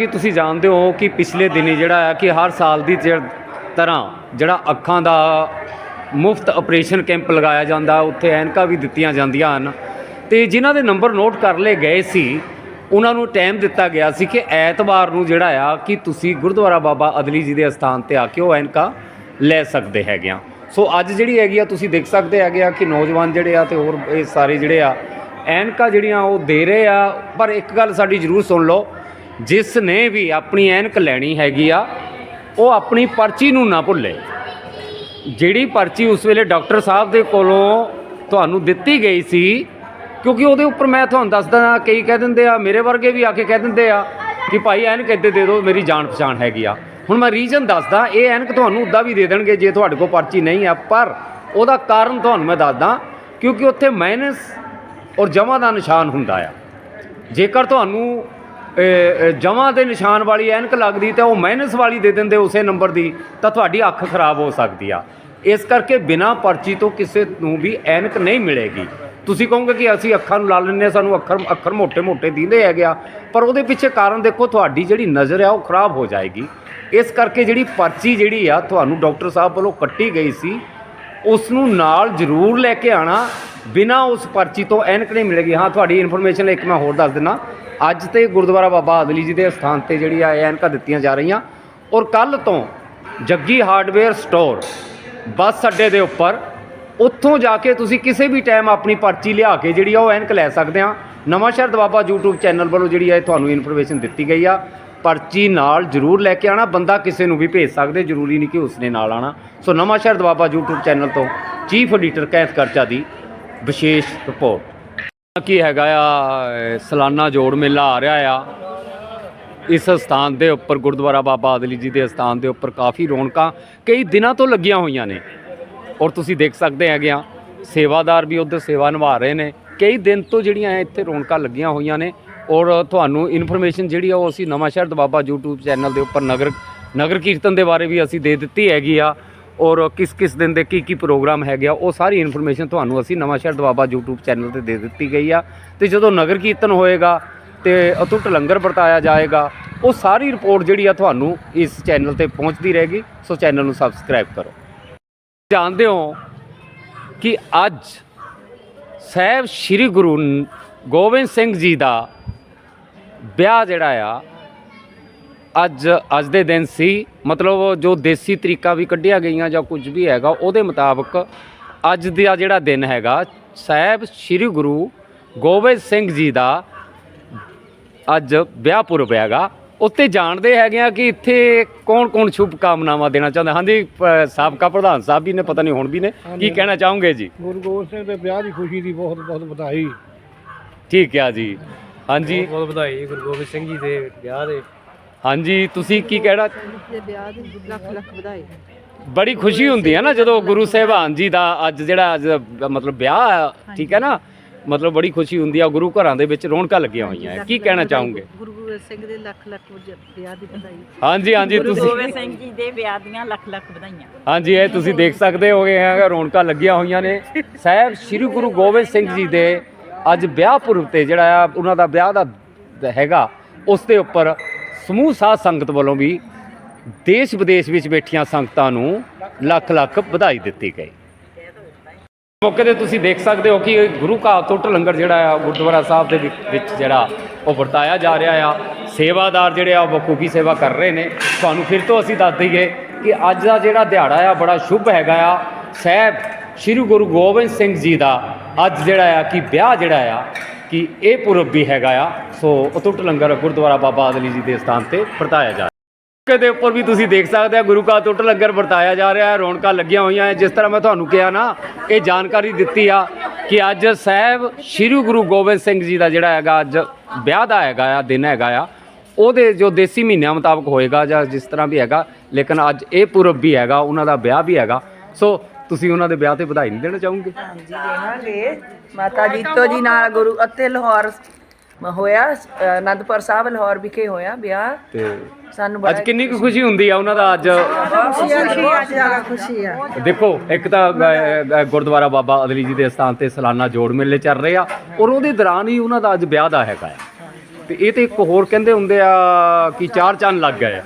ਕਿ ਤੁਸੀਂ ਜਾਣਦੇ ਹੋ ਕਿ ਪਿਛਲੇ ਦਿਨੀ ਜਿਹੜਾ ਆ ਕਿ ਹਰ ਸਾਲ ਦੀ ਜ- ਤਰ੍ਹਾਂ ਜਿਹੜਾ ਅੱਖਾਂ ਦਾ ਮੁਫਤ ਆਪਰੇਸ਼ਨ ਕੈਂਪ ਲਗਾਇਆ ਜਾਂਦਾ, ਉੱਥੇ ਐਨਕਾਂ ਵੀ ਦਿੱਤੀਆਂ ਜਾਂਦੀਆਂ ਹਨ। ਤੇ ਜਿਨ੍ਹਾਂ ਦੇ ਨੰਬਰ ਨੋਟ ਕਰ ਲਏ ਗਏ ਸੀ, ਉਹਨਾਂ ਨੂੰ ਟਾਈਮ ਦਿੱਤਾ ਗਿਆ ਸੀ ਕਿ ਐਤਵਾਰ ਨੂੰ ਜਿਹੜਾ ਆ ਕਿ ਤੁਸੀਂ ਗੁਰਦੁਆਰਾ ਬਾਬਾ ਅਦਲੀ ਜੀ ਦੇ ਅਸਥਾਨ ਤੇ ਆ ਕੇ ਉਹ ਐਨਕਾਂ ਲੈ ਸਕਦੇ ਹੈਗੇ ਆ। ਸੋ ਅੱਜ ਜਿਹੜੀ ਹੈਗੀ ਆ, ਤੁਸੀਂ ਦੇਖ ਸਕਦੇ ਹੈਗੇ ਆ ਕਿ ਨੌਜਵਾਨ ਜਿਹੜੇ ਆ ਤੇ ਹੋਰ ਇਹ ਸਾਰੇ ਜਿਹੜੇ ਆ, ਐਨਕਾਂ ਜਿਹੜੀਆਂ ਉਹ ਦੇ ਰਹੇ ਆ। ਪਰ ਇੱਕ ਗੱਲ ਸਾਡੀ ਜ਼ਰੂਰ ਸੁਣ ਲਓ ਜਿਸ ਨੇ ਵੀ ਆਪਣੀ ਐਨਕ ਲੈਣੀ ਹੈਗੀ ਆ, ਉਹ ਆਪਣੀ ਪਰਚੀ ਨੂੰ ਨਾ ਭੁੱਲੇ। ਜਿਹੜੀ ਪਰਚੀ ਉਸ ਵੇਲੇ ਡਾਕਟਰ ਸਾਹਿਬ ਦੇ ਕੋਲੋਂ ਤੁਹਾਨੂੰ ਦਿੱਤੀ ਗਈ ਸੀ, ਕਿਉਂਕਿ ਉਹਦੇ ਉੱਪਰ ਮੈਂ ਤੁਹਾਨੂੰ ਦੱਸਦਾ ਕਈ ਕਹਿ ਦਿੰਦੇ ਆ, ਮੇਰੇ ਵਰਗੇ ਵੀ ਆ ਕੇ ਕਹਿ ਦਿੰਦੇ ਆ ਕਿ ਭਾਈ ਐਨਕ ਇੱਥੇ ਦੇ ਦਿਓ, ਮੇਰੀ ਜਾਣ ਪਛਾਣ ਹੈਗੀ ਆ। ਹੁਣ ਮੈਂ ਰੀਜ਼ਨ ਦੱਸਦਾ, ਇਹ ਐਨਕ ਤੁਹਾਨੂੰ ਉੱਦਾਂ ਵੀ ਦੇ ਦੇਣਗੇ ਜੇ ਤੁਹਾਡੇ ਕੋਲ ਪਰਚੀ ਨਹੀਂ ਆ, ਪਰ ਉਹਦਾ ਕਾਰਨ ਤੁਹਾਨੂੰ ਮੈਂ ਦੱਸਦਾ, ਕਿਉਂਕਿ ਉੱਥੇ ਮਾਈਨਸ ਔਰ ਜਮਾ ਦਾ ਨਿਸ਼ਾਨ ਹੁੰਦਾ ਆ। ਜੇਕਰ ਤੁਹਾਨੂੰ ਜਮਾਂ ਦੇ ਨਿਸ਼ਾਨ ਵਾਲੀ ਐਨਕ ਲੱਗਦੀ ਤਾਂ ਉਹ ਮਾਈਨਸ ਵਾਲੀ ਦੇ ਦਿੰਦੇ ਉਸੇ ਨੰਬਰ ਦੀ, ਤਾਂ ਤੁਹਾਡੀ ਅੱਖ ਖਰਾਬ ਹੋ ਸਕਦੀ ਆ। ਇਸ ਕਰਕੇ ਬਿਨਾ ਪਰਚੀ ਤੋਂ ਕਿਸੇ ਨੂੰ ਵੀ ਐਨਕ ਨਹੀਂ ਮਿਲੇਗੀ। ਤੁਸੀਂ ਕਹੋਗੇ ਕਿ ਅਸੀਂ ਅੱਖਾਂ ਨੂੰ ਲਾ ਲੈਂਦੇ ਸਾਨੂੰ ਅੱਖਰ ਅੱਖਰ ਮੋਟੇ ਮੋਟੇ ਦਿੰਦੇ ਹੈਗੇ ਆ, ਪਰ ਉਹਦੇ ਪਿੱਛੇ ਕਾਰਨ ਦੇਖੋ, ਤੁਹਾਡੀ ਜਿਹੜੀ ਨਜ਼ਰ ਆ ਉਹ ਖਰਾਬ ਹੋ ਜਾਏਗੀ। ਇਸ ਕਰਕੇ ਜਿਹੜੀ ਪਰਚੀ ਜਿਹੜੀ ਆ, ਤੁਹਾਨੂੰ ਡਾਕਟਰ ਸਾਹਿਬ ਵੱਲੋਂ ਕੱਟੀ ਗਈ ਸੀ ਉਸ ਨੂੰ ਨਾਲ ਜ਼ਰੂਰ ਲੈ ਕੇ ਆਣਾ। ਬਿਨਾ ਉਸ ਪਰਚੀ ਤੋਂ ਐਨਕ ਨਹੀਂ ਮਿਲੇਗੀ। ਹਾਂ, ਤੁਹਾਡੀ ਇਨਫੋਰਮੇਸ਼ਨ ਇੱਕ ਮੈਂ ਹੋਰ ਦੱਸ ਦਿੰਦਾ। ਅੱਜ ਤੇ ਗੁਰਦੁਆਰਾ ਬਾਬਾ ਆਦਲੀ ਜੀ ਦੇ ਸਥਾਨ ਤੇ ਜਿਹੜੀ ਆ ਇਹ ਐਨਕਾਂ ਦਿੱਤੀਆਂ ਜਾ ਰਹੀਆਂ। ਔਰ ਕੱਲ ਤੋਂ ਜੱਗੀ ਹਾਰਡਵੇਅਰ ਸਟੋਰ ਬੱਸ ਅੱਡੇ ਦੇ ਉੱਪਰ, ਉੱਥੋਂ ਜਾ ਕੇ ਤੁਸੀਂ ਕਿਸੇ ਵੀ ਟਾਈਮ ਆਪਣੀ ਪਰਚੀ ਲਿਆ ਕੇ ਜਿਹੜੀ ਆ ਉਹ ਐਨਕ ਲੈ ਸਕਦੇ ਆ। ਨਵਾਂ ਸ਼ਹਿਰ ਦਵਾਬਾ YouTube ਚੈਨਲ ਵੱਲੋਂ ਜਿਹੜੀ ਆ ਤੁਹਾਨੂੰ ਇਨਫੋਰਮੇਸ਼ਨ ਦਿੱਤੀ ਗਈ ਆ। ਪਰਚੀ ਨਾਲ ਜ਼ਰੂਰ ਲੈ ਕੇ ਆਣਾ। ਬੰਦਾ ਕਿਸੇ ਨੂੰ ਵੀ ਭੇਜ ਸਕਦੇ, ਜ਼ਰੂਰੀ ਨਹੀਂ ਕਿ ਉਸਨੇ ਨਾਲ ਆਣਾ। ਸੋ ਨਵਾਂ ਸ਼ਹਿਰ ਦਵਾਬਾ YouTube ਚੈਨਲ ਤੋਂ ਚੀਫ ਐਡੀਟਰ ਕੈਂਥ ਕਰਚਾ ਦੀ ਵਿਸ਼ੇਸ਼ ਰਿਪੋਰਟ। ਕੀ ਹੈਗਾ ਆ ਅਹ ਸਾਲਾਨਾ ਜੋੜ ਮੇਲਾ ਆ ਰਿਹਾ ਆ। ਇਸ ਸਥਾਨ ਦੇ ਉੱਪਰ ਗੁਰਦੁਆਰਾ ਬਾਬਾ ਅਦਲੀ ਜੀ ਦੇ ਸਥਾਨ ਦੇ ਉੱਪਰ ਕਾਫੀ ਰੌਣਕਾਂ ਕਈ ਦਿਨਾਂ ਤੋਂ ਲੱਗੀਆਂ ਹੋਈਆਂ ਨੇ। ਔਰ ਤੁਸੀਂ ਦੇਖ ਸਕਦੇ ਹੈਗੇ ਆ, ਸੇਵਾਦਾਰ ਵੀ ਉੱਧਰ ਸੇਵਾ ਨਿਭਾ ਰਹੇ ਨੇ। ਕਈ ਦਿਨ ਤੋਂ ਜਿਹੜੀਆਂ ਇੱਥੇ ਰੌਣਕਾਂ ਲੱਗੀਆਂ ਹੋਈਆਂ ਨੇ। ਔਰ ਤੁਹਾਨੂੰ ਇਨਫੋਰਮੇਸ਼ਨ ਜਿਹੜੀ ਆ ਉਹ ਅਸੀਂ ਨਵਾਂ ਸ਼ਹਿਰ ਦਬਾਬਾ YouTube ਚੈਨਲ ਦੇ ਉੱਪਰ ਨਗਰ ਨਗਰ ਕੀਰਤਨ ਦੇ ਬਾਰੇ ਵੀ ਅਸੀਂ ਦੇ ਦਿੱਤੀ ਹੈਗੀ ਆ। ਔਰ ਕਿਸ ਕਿਸ ਦਿਨ ਦੇ ਕੀ ਕੀ ਪ੍ਰੋਗਰਾਮ ਹੈਗੇ ਆ, ਉਹ ਸਾਰੀ ਇਨਫੋਰਮੇਸ਼ਨ ਤੁਹਾਨੂੰ ਅਸੀਂ ਨਵਾਂ ਸ਼ਹਿਰ ਦਬਾਬਾ YouTube ਚੈਨਲ ਤੇ ਦੇ ਦਿੱਤੀ ਗਈ ਆ। ਤੇ ਜਦੋਂ ਨਗਰ ਕੀਰਤਨ ਹੋਏਗਾ ਤੇ ਅਤੁੱਟ ਲੰਗਰ ਵਰਤਾਇਆ ਜਾਏਗਾ, ਉਹ ਸਾਰੀ ਰਿਪੋਰਟ ਜਿਹੜੀ ਆ ਤੁਹਾਨੂੰ ਇਸ ਚੈਨਲ ਤੇ ਪਹੁੰਚਦੀ ਰਹੇਗੀ। ਸੋ ਚੈਨਲ ਨੂੰ ਸਬਸਕ੍ਰਾਈਬ ਕਰੋ। ਜਾਣਦੇ ਹੋ ਕਿ ਅੱਜ ਸਾਹਿਬ ਸ੍ਰੀ ਗੁਰੂ ਗੋਬਿੰਦ ਸਿੰਘ ਜੀ ਦਾ ਵਿਆਹ ਜਿਹੜਾ ਆ ਅੱਜ ਅੱਜ ਦੇ ਦਿਨ ਸੀ। ਮਤਲਬ ਜੋ ਦੇਸੀ ਤਰੀਕਾ ਵੀ ਕੱਢਿਆ ਗਈਆਂ ਜਾਂ ਕੁਝ ਵੀ ਹੈਗਾ ਉਹਦੇ ਮੁਤਾਬਕ ਅੱਜ ਦਾ ਜਿਹੜਾ ਦਿਨ ਹੈਗਾ ਸਾਹਿਬ ਸ੍ਰੀ ਗੁਰੂ ਗੋਬਿੰਦ ਸਿੰਘ ਜੀ ਦਾ ਅੱਜ ਵਿਆਹ ਪੁਰਬ ਹੈਗਾ। ਉੱਤੇ ਜਾਣਦੇ ਹੈਗੇ ਆ ਕਿ ਇੱਥੇ ਕੌਣ ਕੌਣ ਸ਼ੁਭ ਕਾਮਨਾਵਾਂ ਦੇਣਾ ਚਾਹੁੰਦਾ। ਹਾਂਜੀ ਸਾਬਕਾ ਪ੍ਰਧਾਨ ਸਾਹਿਬ ਵੀ ਨੇ ਪਤਾ ਨਹੀਂ ਹੁਣ ਵੀ ਨੇ। ਕੀ ਕਹਿਣਾ ਚਾਹੋਗੇ ਜੀ? ਗੁਰੂ ਗੋਬਿੰਦ ਸਿੰਘ ਦੇ ਵਿਆਹ ਦੀ ਖੁਸ਼ੀ ਦੀ ਬਹੁਤ ਬਹੁਤ ਵਧਾਈ। ਠੀਕ ਹੈ ਜੀ। ਹਾਂਜੀ। ਬਹੁਤ ਵਧਾਈ ਗੁਰੂ ਗੋਬਿੰਦ ਸਿੰਘ ਜੀ ਦੇ ਵਿਆਹ ਦੇ। ਹਾਂਜੀ ਤੁਸੀਂ ਕੀ ਕਹਿਣਾ? ਦੇ ਵਿਆਹ ਦੀ ਲੱਖ ਲੱਖ ਵਧਾਈ। ਬੜੀ ਖੁਸ਼ੀ ਹੁੰਦੀ ਹੈ ਨਾ ਜਦੋਂ ਗੁਰੂ ਸਾਹਿਬਾਨ ਜੀ ਦਾ ਅੱਜ ਜਿਹੜਾ ਅੱਜ ਮਤਲਬ ਵਿਆਹ ਆ, ਠੀਕ ਹੈ ਨਾ? ਮਤਲਬ ਬੜੀ ਖੁਸ਼ੀ ਹੁੰਦੀ ਆ ਗੁਰੂ ਘਰਾਂ ਦੇ ਵਿੱਚ ਰੌਣਕਾਂ ਲੱਗੀਆਂ ਹੋਈਆਂ ਹੈ। ਕੀ ਕਹਿਣਾ ਚਾਹੋਗੇ? ਗੁਰੂ ਗੋਬਿੰਦ ਸਿੰਘ ਦੇ ਲੱਖ ਲੱਖ ਵਜ- ਵਿਆਹ ਦੀ ਵਧਾਈ। ਹਾਂਜੀ ਹਾਂਜੀ ਗੁਰੂ ਤੁਸੀਂ ਗੋਬਿੰਦ ਸਿੰਘ ਜੀ ਦੇ ਵਿਆਹ ਦੀਆਂ ਲੱਖ ਲੱਖ ਵਧਾਈਆਂ। ਹਾਂਜੀ ਇਹ ਤੁਸੀਂ ਦੇਖ ਸਕਦੇ ਹੋਗੇ ਹੈਗਾ ਰੌਣਕਾਂ ਲੱਗੀਆਂ ਹੋਈਆਂ ਨੇ। ਸਾਹਿਬ ਸ੍ਰੀ ਗੁਰੂ ਗੋਬਿੰਦ ਸਿੰਘ ਜੀ ਦੇ ਅੱਜ ਵਿਆਹ ਪੁਰਬ ਤੇ ਜਿਹੜਾ ਆ, ਉਹਨਾਂ ਦਾ ਵਿਆਹ ਦਾ ਹੈਗਾ, ਉਸ ਦੇ ਉੱਪਰ ਸਮੂਹ ਸਾਧ ਸੰਗਤ ਵੱਲੋਂ ਵੀ ਦੇਸ਼ ਵਿਦੇਸ਼ ਵਿੱਚ ਬੈਠੀਆਂ ਸੰਗਤਾਂ ਨੂੰ ਲੱਖ ਲੱਖ ਵਧਾਈ ਦਿੱਤੀ ਗਈ। ਮੌਕੇ ਤੇ ਤੁਸੀਂ ਦੇਖ ਸਕਦੇ ਹੋ ਕਿ ਗੁਰੂ ਕਾ ਟੁੱਟ ਲੰਗਰ ਜਿਹੜਾ ਆ, ਗੁਰਦੁਆਰਾ ਸਾਹਿਬ ਦੇ ਵਿੱਚ- ਵਿੱਚ ਜਿਹੜਾ ਉਹ ਵਰਤਾਇਆ ਜਾ ਰਿਹਾ ਆ। ਸੇਵਾਦਾਰ ਜਿਹੜੇ ਆ, ਉਹ ਬਖੂਬੀ ਸੇਵਾ ਕਰ ਰਹੇ ਨੇ। ਤੁਹਾਨੂੰ ਫਿਰ ਤੋਂ ਅਸੀਂ ਦੱਸ ਦਈਏ ਕਿ ਅੱਜ ਦਾ ਜਿਹੜਾ ਦਿਹਾੜਾ ਆ, ਬੜਾ ਸ਼ੁਭ ਹੈਗਾ ਆ। ਸਾਹਿਬ ਸ੍ਰੀ ਗੁਰੂ ਗੋਬਿੰਦ ਸਿੰਘ ਜੀ ਦਾ ਅੱਜ ਜਿਹੜਾ ਆ, ਕਿ ਵਿਆਹ ਜਿਹੜਾ ਆ, ਕਿ ਇਹ ਪੁਰਬ ਵੀ ਹੈਗਾ ਆ, ਸੋ ਅਟੁੱਟ ਲੰਗਰ ਗੁਰਦੁਆਰਾ ਬਾਬਾ ਅਦਲੀ ਜੀ ਦੇ ਸਥਾਨ ਤੇ ਵਰਤਾਇਆ ਜਾ ਮੌਕੇ ਦੇ ਉੱਪਰ ਵੀ ਤੁਸੀਂ ਦੇਖ ਸਕਦੇ ਆ, ਗੁਰੂ ਕਾ ਟੁੱਟ ਲੰਗਰ ਵਰਤਾਇਆ ਜਾ ਰਿਹਾ ਹੈ, ਰੌਣਕਾਂ ਲੱਗੀਆਂ ਹੋਈਆਂ ਹੈ ਜਿਸ ਤਰ੍ਹਾਂ ਮੈਂ ਤੁਹਾਨੂੰ ਕਿਹਾ ਨਾ, ਇਹ ਜਾਣਕਾਰੀ ਦਿੱਤੀ ਆ ਕਿ ਅੱਜ ਸਾਹਿਬ ਸ੍ਰੀ ਗੁਰੂ ਗੋਬਿੰਦ ਸਿੰਘ ਜੀ ਦਾ ਜਿਹੜਾ ਹੈਗਾ, ਅੱਜ ਵਿਆਹ ਦਾ ਹੈਗਾ ਆ, ਦਿਨ ਹੈਗਾ ਆ, ਉਹਦੇ ਜੋ ਦੇਸੀ ਮਹੀਨਿਆਂ ਮੁਤਾਬਕ ਹੋਏਗਾ ਜਾਂ ਜਿਸ ਤਰ੍ਹਾਂ ਵੀ ਹੈਗਾ, ਲੇਕਿਨ ਅੱਜ ਇਹ ਪੁਰਬ ਵੀ ਹੈਗਾ, ਉਹਨਾਂ ਦਾ ਵਿਆਹ ਵੀ ਹੈਗਾ। ਸੋ ਤੁਸੀਂ ਉਹਨਾਂ ਦੇ ਵਿਆਹ ਤੇ ਵਧਾਈ ਨਹੀਂ ਦੇਣਾ ਚਾਹੋਗੇ? ਹਾਂਜੀ ਦੇਵਾਂਗੇ। ਮਾਤਾ ਜੀਤੋ ਜੀ ਨਾਲ ਗੁਰੂ ਅਤੇ ਲਾਹੌਰ ਮ- ਹੋਇਆ ਅ, ਅਨੰਦਪੁਰ ਸਾਹਿਬ ਲਾਹੌਰ ਵਿਖੇ ਹੋਇਆ ਵਿਆਹ। ਤੇ ਸਾਨੂੰ ਅੱਜ ਬੜਾ ਕਿੰਨੀ ਕੁ ਖੁਸ਼ੀ ਹੁੰਦੀ ਆ ਉਹਨਾਂ ਦਾ ਅੱਜ? ਖੁਸ਼ੀ ਆ ਬਹੁਤ ਜ਼ਿਆਦਾ ਖੁਸ਼ੀ ਆ। ਦੇਖੋ ਇੱਕ ਤਾਂ ਅ, ਅ, ਗੁਰਦੁਆਰਾ ਬਾਬਾ ਅਦਲੀ ਜੀ ਦੇ ਸਥਾਨ ਤੇ ਸਾਲਾਨਾ ਜੋੜ ਮੇਲੇ ਚੱਲ ਰਹੇ ਆ ਔਰ ਉਹਦੇ ਦੌਰਾਨ ਹੀ ਉਹਨਾਂ ਦਾ ਅੱਜ ਵਿਆਹ ਦਾ ਹੈਗਾ ਆ। ਤੇ ਇਹ ਤੇ ਇੱਕ ਹੋਰ ਕਹਿੰਦੇ ਹੁੰਦੇ ਆ ਕਿ ਚਾਰ ਚੰਨ ਲੱਗ ਗਏ ਆ।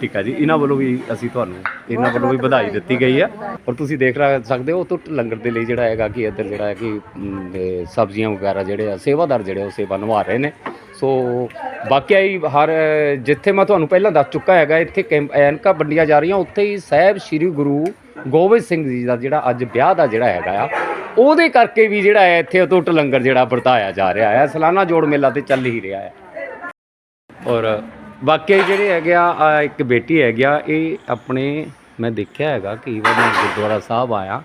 ਠੀਕ ਆ ਜੀ। ਇਹਨਾਂ ਵੱਲੋਂ ਵੀ ਅਸੀਂ ਤੁਹਾਨੂੰ ਇਹਨਾਂ ਵੱਲੋਂ ਵੀ ਵਧਾਈ ਦਿੱਤੀ ਗਈ ਹੈ ਔਰ ਤੁਸੀਂ ਦੇਖ ਰ- ਸਕਦੇ ਹੋ ਤੋਂ ਲੰਗਰ ਦੇ ਲਈ ਜਿਹੜਾ ਹੈਗਾ ਕਿ ਇੱਧਰ ਜਿਹੜਾ ਹੈ ਕਿ ਸਬਜ਼ੀਆਂ ਵਗੈਰਾ ਜਿਹੜੇ ਆ, ਸੇਵਾਦਾਰ ਜਿਹੜੇ ਉਹ ਸੇਵਾ ਨਿਭਾ ਰਹੇ ਨੇ। ਸੋ ਵਾਕਿਆ ਹੀ ਹਰ, ਜਿੱਥੇ ਮੈਂ ਤੁਹਾਨੂੰ ਪਹਿਲਾਂ ਦੱਸ ਚੁੱਕਾ ਹੈਗਾ, ਇੱਥੇ ਕੈਂਪ ਐਨਕਾਂ ਵੰਡੀਆਂ ਜਾ ਰਹੀਆਂ। ਉੱਥੇ ਹੀ ਸਾਹਿਬ ਸ੍ਰੀ ਗੁਰੂ ਗੋਬਿੰਦ ਸਿੰਘ ਜੀ ਦਾ ਜਿਹੜਾ ਅੱਜ ਵਿਆਹ ਦਾ ਜਿਹੜਾ ਹੈਗਾ ਆ, ਉਹਦੇ ਕਰਕੇ ਵੀ ਜਿਹੜਾ ਹੈ ਇੱਥੇ ਅਟੁੱਟ ਲੰਗਰ ਜਿਹੜਾ ਵਰਤਾਇਆ ਜਾ ਰਿਹਾ ਹੈ ਸਾਲਾਨਾ ਜੋੜ ਮੇਲਾ ਤੇ ਚੱਲ ਹੀ ਰਿਹਾ ਹੈ ਔਰ ਵਾਕਿਆ ਜਿਹੜੇ ਹੈਗੇ ਆ ਇੱਕ ਬੇਟੀ ਹੈਗੀ ਆ, ਇਹ ਆਪਣੇ, ਮੈਂ ਦੇਖਿਆ ਹੈਗਾ ਕਿ ਵਾਰ ਮੈਂ ਗੁਰਦੁਆਰਾ ਸਾਹਿਬ ਆਇਆ,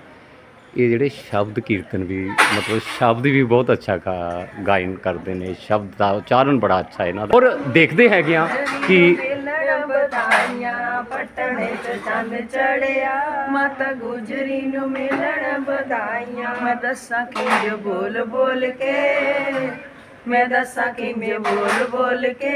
ਇਹ ਜਿਹੜੇ ਸ਼ਬਦ ਕੀਰਤਨ ਵੀ, ਮਤਲਬ ਸ਼ਬਦ ਵੀ ਬਹੁਤ ਅੱਛਾ ਗਾ- ਗਾਇਨ ਕਰਦੇ ਨੇ, ਸ਼ਬਦ ਦਾ ਉਚਾਰਨ ਬੜਾ ਅੱਛਾ ਇਹਨਾਂ ਦਾ। ਔਰ ਦੇਖਦੇ ਹੈਗੇ ਆ ਕਿ ਪਟਣੇ ਚ ਚੰਦ ਚੜਿਆ ਮਾਤਾ ਗੁਜਰੀ ਨੂੰ ਮਿਲਣ ਬਧਾਈਆਂ ਮੈਂ ਦੱਸਾਂ ਕਿੰਜ ਬੋਲ ਬੋਲ ਕੇ ਮੈਂ ਦੱਸਾਂ ਕਿੰਜ ਬੋਲ ਬੋਲ ਕੇ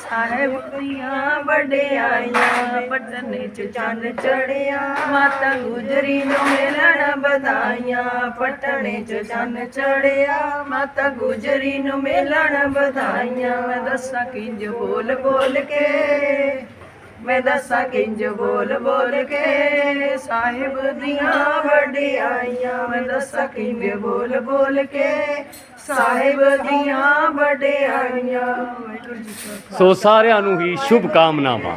ਸਾਹਿਬ ਦੀਆਂ ਵਡਿਆਈਆਂ ਪਟਨੇ ਚ ਚੰਦ ਚੜਿਆ, ਮਾਤਾ ਗੁਜਰੀ ਨੂੰ ਮਿਲਣ ਬਧਾਈਆਂ ਪਟਨੇ ਚ ਚੰਨ ਚੜਿਆ, ਮਾਤਾ ਗੁਜਰੀ ਨੂੰ ਮਿਲਣ ਬਧਾਈਆਂ ਮੈਂ ਦੱਸਾਂ ਕਿੰਜ ਬੋਲ ਬੋਲ ਕੇ ਮੈਂ ਦੱਸਾਂ ਕਿੰਜ ਬੋਲ ਬੋਲ ਕੇ ਸਾਹਿਬ ਦੀਆਂ ਵਡਿਆਈਆਂ। ਮੈਂ ਦੱਸਾਂ ਕਿੰਜ ਬੋਲ ਬੋਲ ਕੇ ਸਾਹਿਬ ਦੀਆਂ ਵਡਿਆਈਆਂ। ਸੋ ਸਾਰਿਆਂ ਨੂੰ ਹੀ ਸ਼ੁਭ ਕਾਮਨਾਵਾਂ।